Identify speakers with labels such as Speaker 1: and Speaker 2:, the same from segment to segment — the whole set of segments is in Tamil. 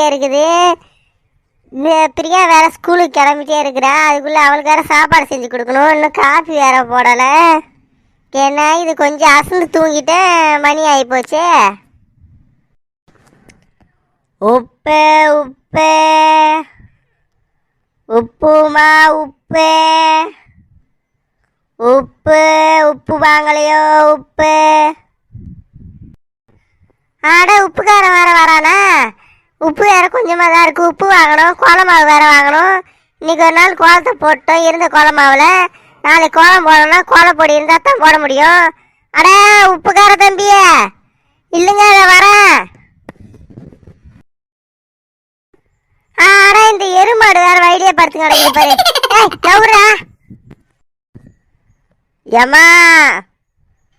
Speaker 1: எழுந்து இருக்குது. பிரியா வேற ஸ்கூலுக்கு கிளம்பிட்டே இருக்கிறா. அதுக்குள்ள அவளுக்கு வேற சாப்பாடு செஞ்சு கொடுக்கணும். இன்னும் காஃபி வேற போடலை. என்ன இது கொஞ்சம் அசந்து தூங்கிட்டேன் மணி ஆகி போச்சு. உப்பு உப்பு. உப்புமா உப்பு. உப்பு உப்பு வாங்கலையோ உப்பு. ஆட உப்புக்காரன் வேற வரானா? உப்பு வேற கொஞ்சமாக தான் இருக்குது உப்பு வாங்கணும் கோலமாவு வேறு வேற வாங்கணும். இன்னைக்கு ஒரு நாள் கோலத்தை போட்டோம் இருந்த கோலமாவில். நாளைக்கு கோலம் போடணும்னா கோலப்பொடி இருந்தால் தான் போட முடியும். அட உப்புக்கார தம்பியே. இல்லைங்க அதை வரேன். ஆட இந்த எருமாடு வேற வழியிலே படுத்துங்க கிடக்குது பாரு. ஏய் கவுரா. ஏம்மா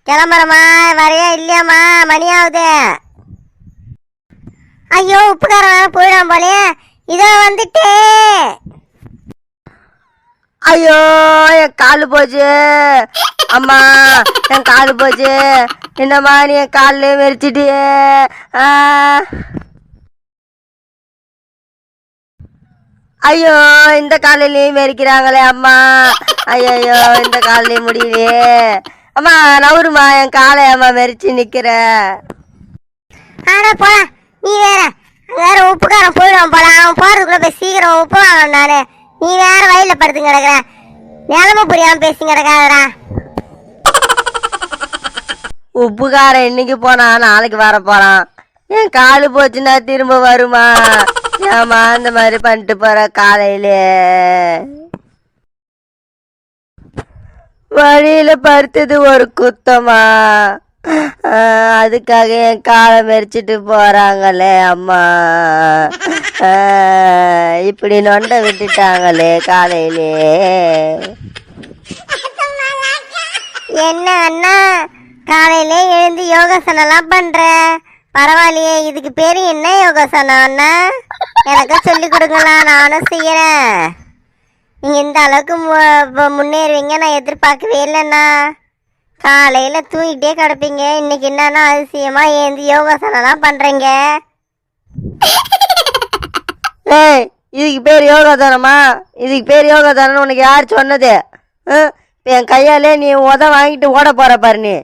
Speaker 1: கிளம்புறம்மா வரையா இல்லையாம்மா மணி ஆகுது. ஐயோ உப்புக்காரன் போயிடாம போலே இதோ வந்துட்டே.
Speaker 2: ஐயோ என் கால் போச்சு. அம்மா என் கால் போச்சு. என்னம்மா நீ என் காலில் மெரிச்சிட்டியே. ஐயோ இந்த காலிலையும் மெரிக்கிறாங்களே அம்மா. ஐயோ இந்த காலிலையும் முடியலையே. அம்மா நவருமா என் காலை அம்மா மெரிச்சு நிக்கிற.
Speaker 1: ஆனா போலாம். நீ வேற வேற உப்புக்காரன் போயிடுவான் போல. அவன் போறதுக்குள்ள போய் சீக்கிரம் உப்பு வாங்கணும் நானு. நீ வேற வயல்ல படுத்து கிடக்குற. நிலம புரியாம பேசி கிடக்காதடா.
Speaker 2: உப்புக்காரன் இன்னைக்கு போனா நாளைக்கு வர போறான். என் காலு போச்சுன்னா திரும்ப வருமா? ஏமா அந்த மாதிரி பண்ணிட்டு போற காலையிலே. வழியில படுத்தது ஒரு குத்தமா? அதுக்காக என் காலை மெரிச்சிட்டு போறாங்களே அம்மா. இப்படி நொண்ட விட்டுட்டாங்களே காலையிலே.
Speaker 1: என்ன அண்ணா காலையில எழுந்து யோகாசனம்லாம் பண்ற? பரவாயில்லையே இதுக்கு பேரு என்ன யோகாசனம் அண்ணா? எனக்கு சொல்லி கொடுங்களா நானும் செய்யறேன். நீங்க இந்த அளவுக்கு மு- முன்னேறுவீங்க நான் எதிர்பார்க்கவே இல்லைண்ணா. காலையில தூங்கிட்டே கிடப்பீங்க. இன்னைக்கு என்னன்னா அதிசயமா ஏந்து யோகாசனம்லாம் பண்றீங்க.
Speaker 2: ஏய் இதுக்கு பேர் யோகாதானமா இதுக்கு பேர் யோகாதானம் உனக்கு யார் சொன்னது? இப்ப என் கையாலே நீ உத வாங்கிட்டு ஓட போற பாரு நீ.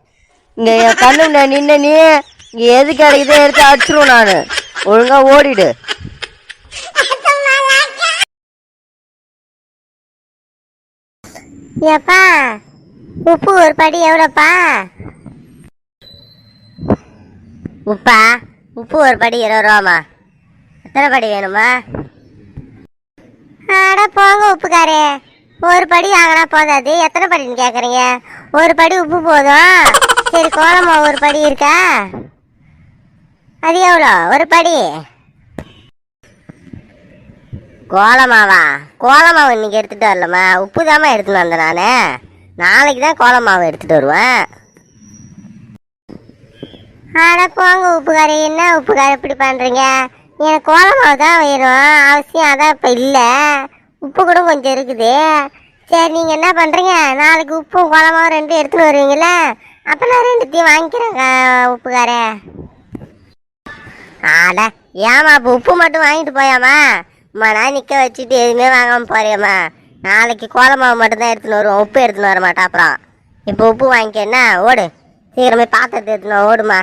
Speaker 2: இங்க என் கண்ணு முன்னாடி நின்ன நீ இங்க எது கிடைக்குதோ எடுத்து அடிச்சிருவேன் நான். ஒழுங்கா ஓடிடு.
Speaker 1: ஏப்பா உப்பு ஒரு படி எவ்வளோப்பா? உப்பா? உப்பு ஒரு படி இருபது ரூபாமா எத்தனை படி வேணுமா அட போங்க உப்புக்காரே. ஒரு படி வாங்கினா போதாது எத்தனை படின்னு கேட்குறீங்க ஒரு படி உப்பு போதும். சரி கோலமா ஒரு படி இருக்கா? அது எவ்வளோ? ஒரு படி. கோலமாவா? கோலமாவு இன்னைக்கு எடுத்துகிட்டு வரலம்மா. உப்பு தாம்மா எடுத்துன்னு வந்தேன் நான். நாளைக்கு தான் கோலமாவு எடுத்துகிட்டு வருவேன். அட போங்க உப்புக்காரி என்ன உப்புக்காரி இப்படி பண்ணுறீங்க எனக்கு கோலமாவு தான் வேணும். அவசியம் அதான் இப்போ இல்லை. உப்பு கூட கொஞ்சம் இருக்குது. சரி நீங்கள் என்ன பண்ணுறீங்க நாளைக்கு உப்பும் கோலமாவும் ரெண்டும் எடுத்துகிட்டு வருவீங்களே அப்போ நான் ரெண்டுத்தையும் வாங்கிக்கிறேங்க உப்புக்காரே ஆட ஏமா அப்போ உப்பு மட்டும் வாங்கிட்டு போயாமா? அம்மா நான் நிற்க வச்சுட்டு எதுவுமே வாங்காமல் போறியம்மா நாளைக்கு கோலமாவு மட்டும்தான் எடுத்துன்னு வருவோம். உப்பு எடுத்துன்னு வர மாட்டா அப்புறம். இப்போ உப்பு வாங்கிக்க என்ன ஓடு. சீக்கிரமே பாத்திரத்தை எடுத்துன்னு ஓடுமா.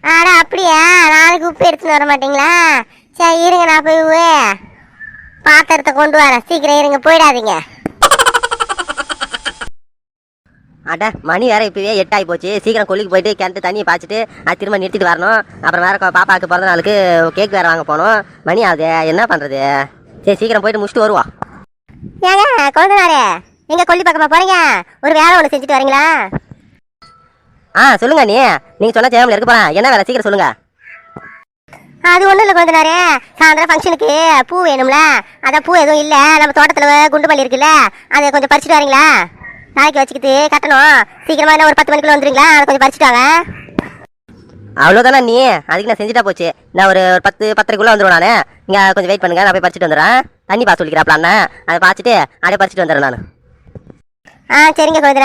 Speaker 1: ஆடா அப்படியா? நாளைக்கு உப்பு எடுத்துன்னு வர மாட்டீங்களா? சரி இருங்க நான் போய் உ- பாத்திரத்தை கொண்டு வரேன். சீக்கிரம் இருங்க போயிடாதீங்க.
Speaker 2: அட மணி வேற இப்பவே எட்டாகி போச்சு. சீக்கிரம் கொல்லிக்கு போயிட்டு கிணத்து தண்ணியை பாய்ச்சிட்டு அது திரும்ப நிறுத்திட்டு வரணும். அப்புறம் வேற பாப்பாவுக்கு பிறந்த நாளுக்கு கேக் வேற வாங்க போகணும். மணி ஆகுது என்ன பண்றது? சரி சீக்கிரம் போயிட்டு முடிச்சுட்டு வருவோம்
Speaker 1: ஏங்க குழந்தைனாரே எங்க கொல்லி பக்கமா போறீங்க? ஒரு வேலை ஒன்று செஞ்சுட்டு வரீங்களா?
Speaker 2: ஆ சொல்லுங்க நீ நீங்க சொன்ன சேமல இருக்க போறேன். என்ன வேலை? சீக்கிரம் சொல்லுங்க.
Speaker 1: அது ஒன்றும் இல்லை கொஞ்ச சாயந்தரம் ஃபங்க்ஷனுக்கு பூ வேணும்ல. அதான் பூ எதுவும் இல்லை. நம்ம தோட்டத்தில் குண்டு மல்லி இருக்குல்ல. அதை கொஞ்சம் பறிச்சுட்டு வரீங்களா? நாளைக்கு வச்சுக்கிட்டு கட்டணும். சீக்கிரமா என்ன ஒரு பத்து மணிக்குள்ள வந்துடுங்களா அதை கொஞ்சம் பறிச்சுட்டு வாங்க.
Speaker 2: அவ்வளோதானா நீ? அதுக்கு நான் செஞ்சுட்டா போச்சு. நான் ஒரு ஒரு பத்து பத்தரைக்குள்ளே வந்துடுவேன் நான். நீங்கள் கொஞ்சம் வெயிட் பண்ணுங்க நான் போய் பறிச்சுட்டு வந்துடுறேன். தண்ணி பார்த்து சொல்லிக்கிறாப்ல அண்ணன் அதை பார்த்துட்டு அப்படியே பறிச்சுட்டு வந்துடுறேன் நான்.
Speaker 1: ஆ சரிங்க கொஞ்ச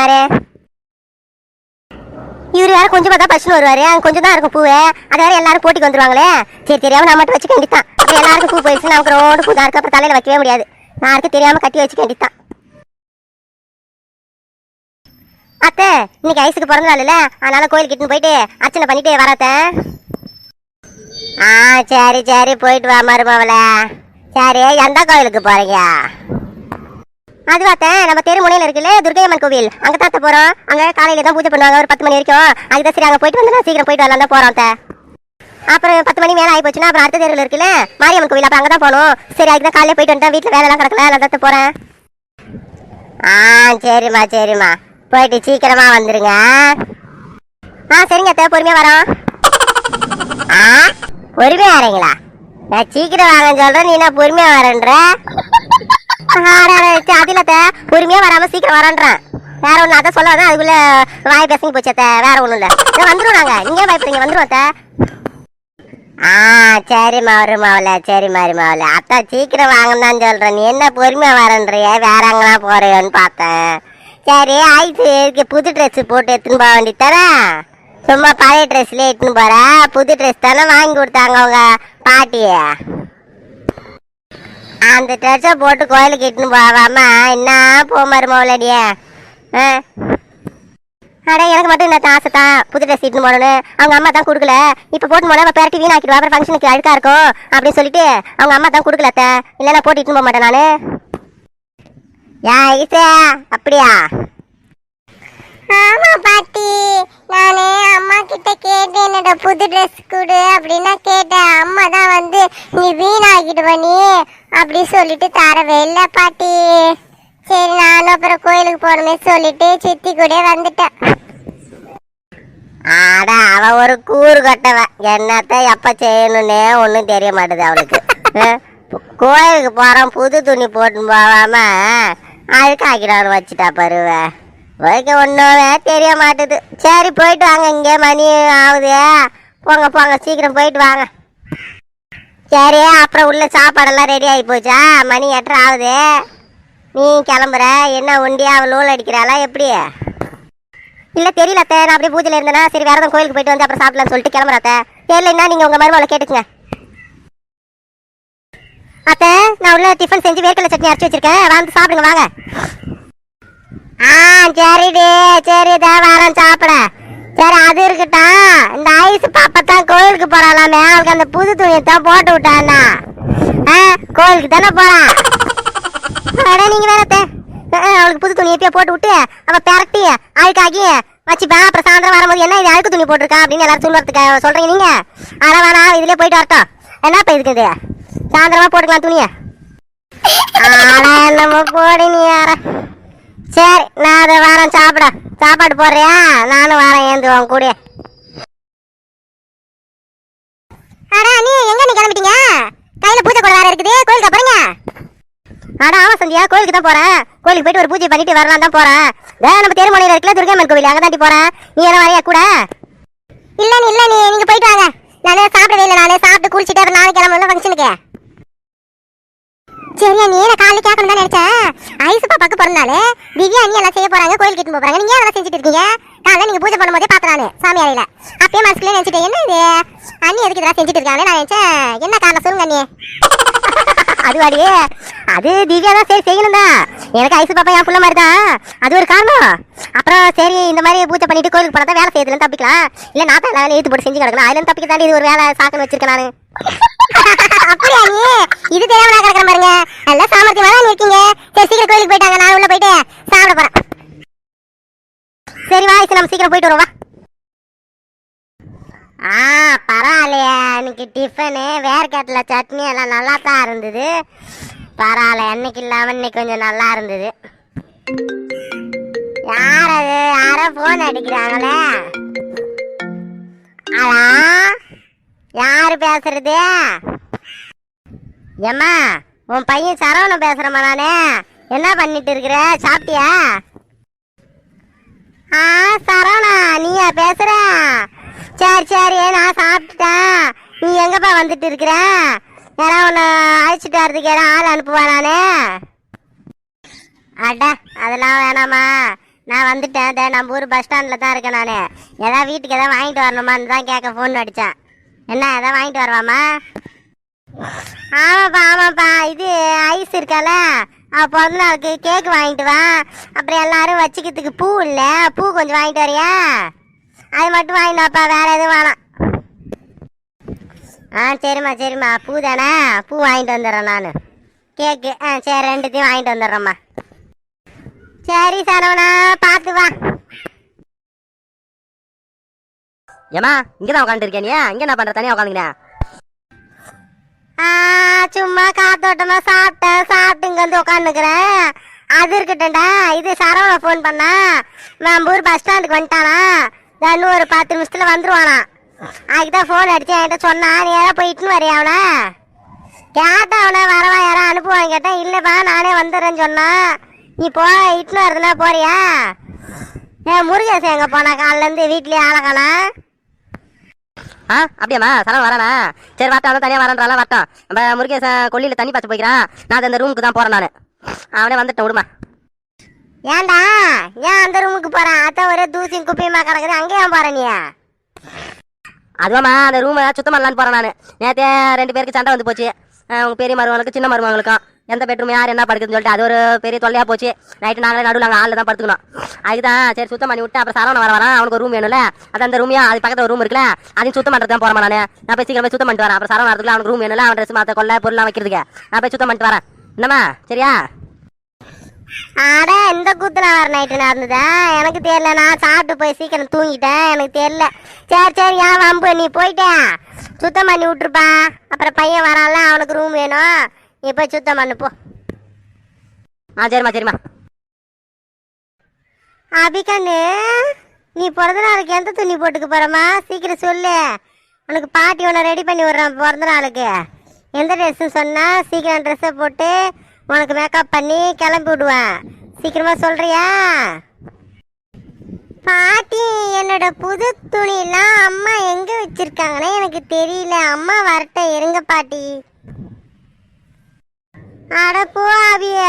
Speaker 1: இவர் வேற கொஞ்சம் பார்த்தா பசுன்னு வருவாரு. அங்கே கொஞ்சம் தான் இருக்கும் பூவே. அது வேற எல்லாரும் போட்டிக்கு வந்துருவாங்களே. சரி தெரியாம நான் மட்டும் வச்சுக்க வேண்டித்தான் எல்லாருக்கும் பூ போயிடுச்சு நமக்கு ரோடு பூ தான் இருக்கு அப்புறம் தலையில் வைக்கவே முடியாது. நான் யாருக்கும் தெரியாமல் கட்டி வச்சுக்க வேண்டியதான் அத்தை இன்னைக்கு ஐஸுக்கு பிறந்த நாள் இல்லை. அதனால கோயிலுக்கு இட்டுன்னு போயிட்டு அர்ச்சனை பண்ணிட்டு வரத்த ஆ சரி சரி போயிட்டு வா மருமவள. சரி எந்த கோயிலுக்கு போறீங்க? அதுவாத்த நம்ம தெரு முனையில் இருக்குல்ல துர்கையம்மன் கோவில். அங்கே தான் போகிறோம் அங்கே காலையில் தான் பூஜை பண்ணுவாங்க ஒரு பத்து மணி வரைக்கும். அதுதான் சரி அங்கே போயிட்டு வந்து சீக்கிரம் போயிட்டு வரலாம் தான் போகிறோம் அப்புறம் பத்து மணி மேலே ஆகி போச்சுன்னா அப்புறம் அடுத்த தெருவில் இருக்குல்ல மாரியம்மன் கோவில் அப்புறம் அங்கதான் போகணும். சரி அதுக்கு தான் காலையில் போயிட்டு வந்துட்டேன் வீட்டில் வேலைலாம் கிடக்கல அதான் தான் ஆ சரிம்மா சரிம்மா. போயிட்டு சீக்கிரமா வந்துருங்க. ஆ சரிங்க அத்தை பொறுமையா வரோம். ஆ பொறுமையா வரீங்களா? நான் சீக்கிரம் வாங்கன்னு சொல்றேன் நீ என்ன பொறுமையா வரேன்ற? அதில் அத்தை பொறுமையா வராம சீக்கிரம் வரேன்றேன். வேற ஒண்ணு அதான் சொல்லாத அதுக்குள்ள வாய் பேசுங்க போச்சு அத்தை வேற ஒண்ணும் இல்ல. வந்துடும் நாங்க நீங்க ஏன் பயப்படுறீங்க ஆ சரி ஆ சரிம்மா சரி மாறி வருமாவில அத்தா சீக்கிரம் வாங்கன்னு தான் சொல்றேன் நீ என்ன பொறுமையா வரன்றிய வேற எங்கெல்லாம் போறியோன்னு பார்த்தேன். சரி ஆயிடுச்சு இருக்கு புது ட்ரெஸ் போட்டு எடுத்துன்னு போக வேண்டியதானே சும்மா பழைய ட்ரெஸ்லேயே எடுத்துன்னு போற. புது ட்ரெஸ் தானே வாங்கி கொடுத்தாங்க அவங்க பாட்டியை. அந்த ட்ரெஸ்ஸை போட்டு கோயிலுக்கு இட்டுன்னு போவாமா என்ன போ மருமவளடியே? ஆ? அட எனக்கு மட்டும் இந்த ஆசை தான். புது ட்ரெஸ் இட்டுன்னு போடணும் அவங்க அம்மா தான் கொடுக்கல. இப்போ போட்டு போனால் பேரட்டி வீணாக்கிடுவா. அப்புறம் ஃபங்க்ஷனுக்கு அழுக்காக இருக்கும் அப்படின்னு சொல்லிட்டு அவங்க அம்மா தான் கொடுக்கல அத்தை. இல்லைன்னா போட்டு இட்டுன்னு போக மாட்டேன் நான். யா ஈசே அப்படியா? ஆமா பாட்டி. நானே அம்மா கிட்ட கேட்டேன் என்னோட புது ட்ரெஸ் கொடு அப்படின்னா கேட்டேன். அம்மா தான் வந்து நீ வீணாக்கிடுவ நீ அப்படி சொல்லிட்டு தரவே இல்லை பாட்டி. சரி நானும் அப்புறம் கோயிலுக்கு போகணுமே சொல்லிட்டு சித்தி கூட வந்துட்டேன். ஆடா அவ ஒரு கூறு கட்டவ. என்னத்த எப்ப செய்யணும்னே ஒன்றும் தெரிய மாட்டுது அவளுக்கு. கோயிலுக்கு போறோம் புது துணி போட்டுன்னு போகாம அழுக்காக்கிறான்னு வச்சுட்டா பருவ. வைக்க ஒன்றுமே தெரிய மாட்டுது. சரி போயிட்டு வாங்க. இங்கே மணி ஆகுது. போங்க போங்க. சீக்கிரம் போயிட்டு வாங்க. சரி அப்புறம் உள்ள சாப்பாடெல்லாம் ரெடி ஆகி போச்சா? மணி எட்டரை ஆகுது. நீ கிளம்புற. என்ன ஒண்டியா? அவள் லோல் அடிக்கிறாளா? எப்படி? இல்லை தெரியல அத்தை. நான் அப்படியே பூஜையில் இருந்தேனா சரி வேற கோயிலுக்கு போயிட்டு வந்து அப்புறம் சாப்பிடலாம்னு சொல்லிட்டு கிளம்புற அத்தை. தெரியலன்னா நீங்கள் உங்கள் மருமகளை கேட்டுக்குங்க. அத்தை நான் உள்ள டிஃபன் செஞ்சு வேர்க்கடலை சட்னி அரைச்சி வச்சிருக்கேன். வாங்க சாப்பிடுங்க வாங்க. ஆ சரிடி சரி தான் வரேன் சாப்பிட. சரி அது இருக்கட்டும். இந்த ஐஸ் பாப்பா தான் கோயிலுக்கு போறாளாமே. அவளுக்கு அந்த புது துணியை தான் போட்டு விட்டானா. ஆ கோயிலுக்கு தானே போறான் அட நீங்க வேற அவளுக்கு புது துணி எப்பயோ போட்டு விட்டு அவ பெரட்டி அழுக்காக்கி வச்சுப்பேன் அப்புறம் சாயந்தரம் வரும்போது என்ன இது அழுக்கு துணி போட்டிருக்கா அப்படின்னு எல்லாரும் சொல்லுறதுக்கு சொல்றீங்க நீங்க? ஆனா வேணாம் இதுலயே போயிட்டு வரட்டும். என்னப்பா இதுக்கு இது? சாயந்தரமா போட்டுக்கலாம் துணியை. ஆனா என்னமோ போடி நீ வேற. சரி நான் அதை வரேன் சாப்பிட. சாப்பாடு போடுறியா? நானும் வரேன் ஏந்து உன் கூட அடா நீ எங்க நீ கிளம்பிட்டீங்க? கையில பூஜை கூட வேற இருக்குது. கோயிலுக்கு போறீங்க? அடா ஆமா சந்தியா கோயிலுக்கு தான் போறேன். கோயிலுக்கு போயிட்டு ஒரு பூஜை பண்ணிட்டு வரலாம் தான் போறேன். வேற நம்ம தெருமலையில இருக்குல்ல துர்காமன் கோவில் அங்கே தாண்டி போறேன். நீ என்ன வரையா கூட இல்ல நீ இல்ல நீ நீங்க போயிட்டு வாங்க நானே சாப்பிடவே இல்லை நானே சாப்பிட்டு குளிச்சுட்டு அப்புறம் நானே கிளம்புல ஃபங்க்ஷனுக்கு சரியா நீ நான் காலையில கேட்கணும் தான் நினைச்சேன் ஐஸ் பாப்பாக்கு பிறந்தாலே திவ்யா எல்லாம் செய்ய போறாங்க கோயிலுக்கு கிட்ட போறாங்க. நீங்க அதெல்லாம் செஞ்சுட்டு இருக்கீங்க? காலைல நீங்க பூஜை பண்ணும்போதே பாத்துறானு சாமி அறையில. அப்பயே மனசுல நினைச்சிட்டேன் என்ன இது? அண்ணி எதுக்கு இதெல்லாம் செஞ்சுட்டு இருக்காங்க நான் நினைச்சேன். என்ன காரணம்? சொல்லுங்க அண்ணி. அது வாடி அது திவ்யா தான் சரி செய்யணும் தான் எனக்கு ஐசு பாப்பா என் புள்ள மாதிரி தான் அது ஒரு காரணம். அப்புறம் சரி இந்த மாதிரி பூஜை பண்ணிட்டு கோயிலுக்கு போனா தான் வேலை செய்யறதுல தப்பிக்கலாம். இல்ல நான் தான் வேலை எழுத்து போட்டு செஞ்சு கிடக்கலாம் அதுல தப்பிக்க தாண்டி இது ஒரு வேலை சாக்குன்னு வச்சிருக்கேன் நான். அப்படியா நீ? இது தெரியாம நான் பாருங்க. நல்லா சாமர்த்தியமா தான் இருக்கீங்க. சரி சீக்கிரம் கோயிலுக்கு போயிட்டாங்க நான் உள்ள போயிட்டு சாப்பிட போறேன். சரி வா நம்ம சீக்கிரம் போயிட்டு வருவோம் ஆ பரவாயில்லையா. இன்னைக்கு டிஃபனு வேர்க்கட்டில் சட்னி எல்லாம் நல்லா தான் இருந்தது. பரவாயில்ல என்னைக்கு இல்லாமல் இன்னைக்கு கொஞ்சம் நல்லா இருந்தது. யார் அது? யாரோ ஃபோன் அடிக்கிறாங்களே. ஆ யார் பேசுறது? ஏம்மா உன் பையன் சரவணன் பேசுறமா நானே. என்ன பண்ணிட்டு இருக்கிற? சாப்பிட்டியா? ஆ சரவணா நீயா பேசுற? சரி சரி நான் சாப்பிட்டுட்டேன். நீ எங்கப்பா வந்துட்டு இருக்கிற? யாரா உன்னை அழைச்சிட்டு வரதுக்கு யாரும் ஆள் அனுப்புவா நானே. அட அதெல்லாம் வேணாமா நான் வந்துட்டேன். நம்ம ஊர் பஸ் ஸ்டாண்டில் தான் இருக்கேன் நான். ஏதாவது வீட்டுக்கு எதாவது வாங்கிட்டு வரணுமான்னு தான் கேட்க ஃபோன் அடித்தேன் என்ன எதாவது வாங்கிட்டு வரவாமா? ஆமாப்பா ஆமாப்பா இது ஐஸ் இருக்கல அவ பிறந்த நாளுக்கு கேக் வாங்கிட்டு வா. அப்புறம் எல்லாரும் வச்சுக்கிறதுக்கு பூ இல்லை பூ கொஞ்சம் வாங்கிட்டு வரியா? அது மட்டும் வாங்கிட்டு வாப்பா வேற எதுவும் வேணாம். ஆ சரிம்மா சரிம்மா பூ தானே பூ வாங்கிட்டு வந்துடுறேன் நான். கேக்கு ஆ சரி ரெண்டுத்தையும் வாங்கிட்டு வந்துடுறேம்மா. சரி சரவணா பார்த்து வா.
Speaker 2: ஏமா இங்கே தான் உட்காந்துருக்கேன் நீ? இங்க என்ன பண்ணுற தனியா உட்காந்துக்கினேன்
Speaker 1: சும்மா காத்தோட்டமா சாப்பிட்டேன் சாப்பிட்டு இங்க வந்து உட்காந்துக்கிறேன் அது இருக்கட்டும்டா. இது சரவண ஃபோன் பண்ணா. நம்ம பஸ் ஸ்டாண்டுக்கு வந்துட்டானா. இதோ இன்னும் ஒரு பத்து நிமிஷத்துல வந்துருவானா. அதுக்கு தான் ஃபோன் அடிச்சு என்கிட்ட சொன்னா நீ யாரா போய் இட்டுன்னு அவனை? கேட்டா அவனை வரவா யாரா அனுப்புவான்னு கேட்டேன் இல்லைப்பா நானே வந்துடுறேன்னு சொன்னா. நீ போ இட்டுன்னு வரதுனா போறியா? ஏன் முருகேசன் எங்க போனா? காலைல இருந்து வீட்லயே ஆளக்கானா
Speaker 2: ஆ அப்படியாம்மா சரண் வரானா? சரி வரட்டும் அவன் தனியாக வரன்றாலாம் வரட்டும் நம்ம முருகேசன் கொல்லியில் தண்ணி பாய்ச்ச போய்க்கிறான் நான் அந்த ரூமுக்கு தான் போகிறேன் நான். அவனே வந்துட்டேன் விடுமா.
Speaker 1: ஏன்டா? ஏன் அந்த ரூமுக்கு போறான் அதான் ஒரே தூசியும் குப்பையுமா கிடக்குது. அங்கே ஏன் போற நீ?
Speaker 2: அதுவாம்மா அந்த ரூமை சுத்தம் பண்ணலான்னு போகிறேன் நான். நேற்றே ரெண்டு பேருக்கு சண்டை வந்து போச்சு. அஹ் உங்க பெரிய மருமகளுக்கு சின்ன மருமகளுக்கும். எந்த பெட்ரூம் யார் என்ன படுக்குதுன்னு சொல்லிட்டு அது ஒரு பெரிய தொல்லையாக போச்சு. நைட்டு நாங்களே நடுவில் நாங்கள் ஆளில் தான் படுத்துக்கணும். அதுதான் சரி சுத்தம் பண்ணி விட்டு அப்புறம் சரவணன் வர வரான். அவனுக்கு ஒரு ரூம் வேணும்ல. அது அந்த ரூமையா அது பக்கத்தில் ஒரு ரூம் இருக்குல்ல அதையும் சுத்தம் பண்ணுறது தான் போகிறேன் நான். நான் போய் சீக்கிரம் போய் சுத்தம் பண்ணிட்டு வரேன். அப்புறம் சரவணன் வரதுக்குள்ள அவனுக்கு ரூம் வேணும்ல அவன் ட்ரெஸ் மாற்ற கொள்ள பொருள்லாம் வைக்கிறதுக்கு. நான் போய் சுத்தம் பண்ணிட்டு வரேன். என்னம்மா? சரியா?
Speaker 1: அட இந்த கூத்துல வர நைட்டு நடந்ததா? எனக்கு தெரியல. நான் சாப்பிட்டு போய் சீக்கிரம் தூங்கிட்டேன். எனக்கு தெரியல. சரி சரி ஏன் வம்பு. நீ போயிட்டேன் சுத்தம் பண்ணி விட்டுருப்பா. அப்புறம் பையன் வரான்ல அவனுக்கு ரூம் வேணும். நீ போய் சுத்தம் பண்ணு போ.
Speaker 2: ஆ சரிம்மா சரிம்மா.
Speaker 1: அபிகண்ணு நீ பிறந்த நாளுக்கு எந்த துணி போட்டுக்க போறமா சீக்கிரம் சொல்லு. உனக்கு பாட்டி ஒன்று ரெடி பண்ணி விடுறான் பிறந்த நாளுக்கு எந்த ட்ரெஸ்ஸு சொன்னால் சீக்கிரம் ட்ரெஸ்ஸை போட்டு உனக்கு மேக்கப் பண்ணி கிளம்பி விடுவேன். சீக்கிரமாக சொல்கிறியா பாட்டி என்னோட புது துணியெல்லாம் அம்மா எங்கே வச்சிருக்காங்கன்னு எனக்கு தெரியல. அம்மா வரட்டேன் இருங்க பாட்டி. அட போ அபிய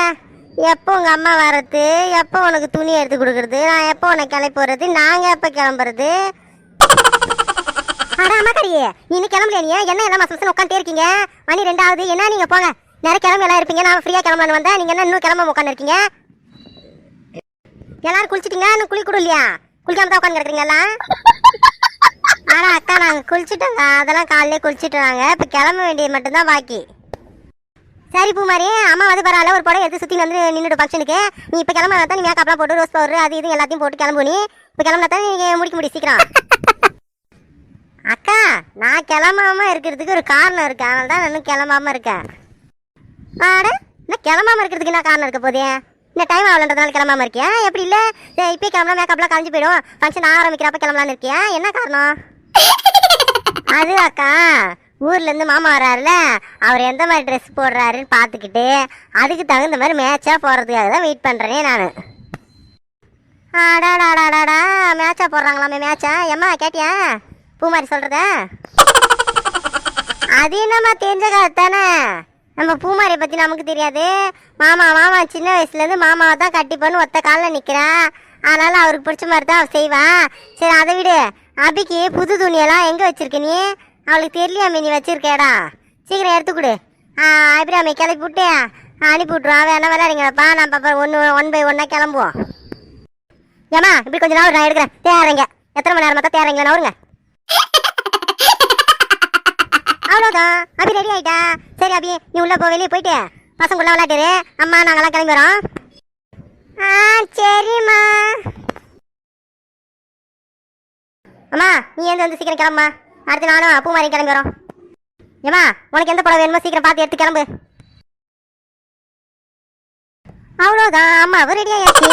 Speaker 1: எப்போ உங்கள் அம்மா வர்றது எப்போ உனக்கு துணி எடுத்து கொடுக்கறது? நான் எப்போ உனக்கு கிளம்பி போகிறது நாங்கள் எப்போ கிளம்புறது? அட அம்மா கரியே நீ இன்னும் கிளம்பலையா நீ? என்ன எல்லாம் மசம் உட்காந்துட்டே இருக்கீங்க? மணி ரெண்டாவது. என்ன நீங்கள் போங்க. நிறைய கிளம்பி எல்லாம் இருப்பீங்க. நான் ஃப்ரீயாக கிளம்பலான்னு வந்தேன். நீங்கள் என்ன இன்னும் கிளம்ப உட்காந்துருக்கீங்க எல்லாரும் குளிச்சிட்டீங்க இன்னும் குளி கூட இல்லையா குளிக்காம தான் உட்காந்து கிடக்குறீங்களா ஆனா அக்கா நாங்கள் குளிச்சுட்டோங்க. அதெல்லாம் காலையிலே குளிச்சுட்டு வாங்க. இப்போ கிளம்ப வேண்டியது மட்டும்தான் பாக்கி. சரி பூமாரி அம்மா வந்து பரவாயில்ல ஒரு புடவை எடுத்து சுற்றி வந்து நின்றுடு ஃபங்க்ஷனுக்கு நீ இப்போ கிளம்ப தான் நீ மேக்கப்லாம் போட்டு ரோஸ் பவுடர் அது இது எல்லாத்தையும் போட்டு கிளம்பு நீ. இப்போ கிளம்புனா தான் நீ முடிக்க முடியும் சீக்கிரம். அக்கா நான் கிளம்பாம இருக்கிறதுக்கு ஒரு காரணம் இருக்கு. அதனால தான் நான் கிளம்பாம இருக்கேன். ஆட நான் கிளம்பாம இருக்கிறதுக்கு என்ன காரணம் இருக்க போதே இந்த டைம் ஆகலன்றதுனால கிளம்பாம இருக்கியா? எப்படி இல்லை? இப்போ கிளம்புனா மேக்கப்லாம் கலைஞ்சு போயிடும். ஃபங்க்ஷன் ஆரம்பிக்கிறப்ப கிளம்பலான்னு இருக்கியா? என்ன காரணம்? அது அக்கா ஊர்லேருந்து மாமா வர்றாருல அவர் எந்த மாதிரி ட்ரெஸ் போடுறாருன்னு பார்த்துக்கிட்டு அதுக்கு தகுந்த மாதிரி மேட்சாக போகிறதுக்காக தான் வெயிட் பண்ணுறேனே நான். ஆடாடாடாடாடா மேட்சா போடுறாங்களாமே மேட்சா ஏம்மா கேட்டியா? பூமாரி சொல்கிறத அது என்னம்மா தெரிஞ்ச காலத்தானே? தானே நம்ம பூமாரியை பற்றி நமக்கு தெரியாது. மாமா மாமா சின்ன வயசுலேருந்து மாமாவை தான் கட்டி பண்ணு ஒத்த காலில் நிற்கிறா அதனால் அவருக்கு பிடிச்ச மாதிரி தான் அவள் செய்வா. சரி அதை விடு. அபிக்கு புது துணியெல்லாம் எங்கே வச்சிருக்க நீ? அவளுக்கு தெரியலையாமே நீ வச்சிருக்கேடா சீக்கிரம் எடுத்துக்கொடு அபிராமி கிளப்பி விட்டு அனுப்பி விட்ருவா வேணா விளையாடுங்கப்பா நான் பாப்பா ஒன்று ஒன் பை ஒன்னாக கிளம்புவோம். ஏமா இப்படி கொஞ்ச நாள் நான் எடுக்கிறேன். தேறங்க எத்தனை மணி நேரமாக தான் தேறீங்களா நவருங்க அவ்வளோதான் அபி ரெடி ஆயிட்டா? சரி அபி நீ உள்ளே போ வெளியே போயிட்டு. பசங்க உள்ள விளையாட்டுரு அம்மா நாங்களாம் கிளம்பி வரோம். ஆ சரிம்மா. அம்மா நீ ஏந்து வந்து சீக்கிரம் கிளம்புமா? அடுத்து நானும் பூமாரி கிளம்பி வரோம். ஏமா உனக்கு எந்த படம் வேணுமோ சீக்கிரம் பார்த்து எடுத்து கிளம்பு. அவ்வளோதான் அம்மா ரெடி ஆயாச்சு.